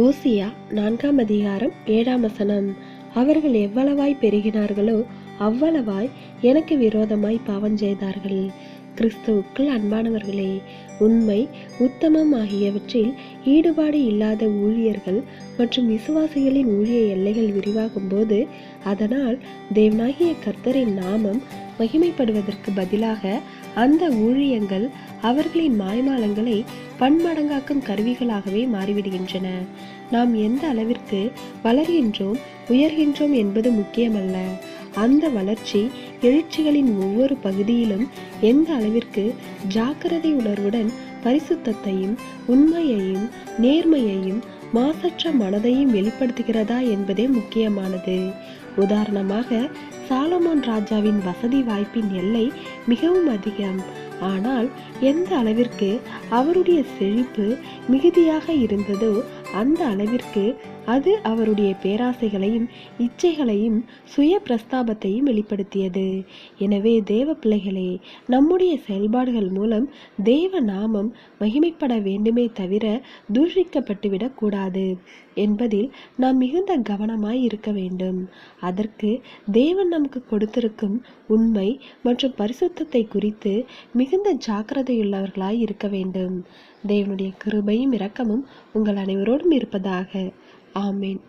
ஓசியா நான்காம் அதிகாரம் ஏழாம் வசனம். அவர்கள் எவ்வளவாய் பெருகினார்களோ அவ்வளவாய் எனக்கு விரோதமாய் பாவம் செய்தார்கள். கிறிஸ்துவுக்குள் அன்பானவர்களே உண்மை உத்தமம் ஆகியவற்றில் ஈடுபாடு இல்லாத ஊழியர்கள் மற்றும் விசுவாசிகளின் ஊழிய எல்லைகள் விரிவாகும் போது அதனால் தேவனாகிய கர்த்தரின் நாமம் மகிமைப்படுவதற்கு பதிலாக அந்த ஊழியங்கள் அவர்களின் மாய்மாலங்களை பன்மடங்காக்கும் கருவிகளாகவே மாறிவிடுகின்றன. நாம் எந்த அளவிற்கு வளர்கின்றோம் உயர்கின்றோம் என்பது முக்கியமல்ல. அந்த வளர்ச்சி எழுச்சிகளின் ஒவ்வொரு பகுதியிலும் எந்த அளவிற்கு ஜாக்கிரதை உணர்வுடன் பரிசுத்தத்தையும் உண்மையையும் நேர்மையையும் மாசற்ற மனதையும் வெளிப்படுத்துகிறதா என்பதே முக்கியமானது. உதாரணமாக சாலமோன் ராஜாவின் வசதி வாய்ப்பின் எல்லை மிகவும் அதிகம். ஆனால் எந்த அளவிற்கு அவருடைய செழிப்பு மிகுதியாக இருந்ததோ அந்த அளவிற்கு அது அவருடைய பேராசைகளையும் இச்சைகளையும் சுய பிரஸ்தாபத்தையும் வெளிப்படுத்தியது. எனவே தேவ பிள்ளைகளே நம்முடைய செயல்பாடுகள் மூலம் தேவ நாமம் மகிமைப்பட வேண்டுமே தவிர தூஷிக்கப்பட்டுவிடக் கூடாது என்பதில் நாம் மிகுந்த கவனமாய் இருக்க வேண்டும். அதற்கு தேவன் நமக்கு கொடுத்திருக்கும் உண்மை மற்றும் பரிசுத்தத்தை குறித்து மிகுந்த ஜாக்கிரதையுள்ளவர்களாய் இருக்க வேண்டும். தேவனுடைய கிருபையும் இரக்கமும் உங்கள் அனைவரோடும் இருப்பதாக ஆமேன்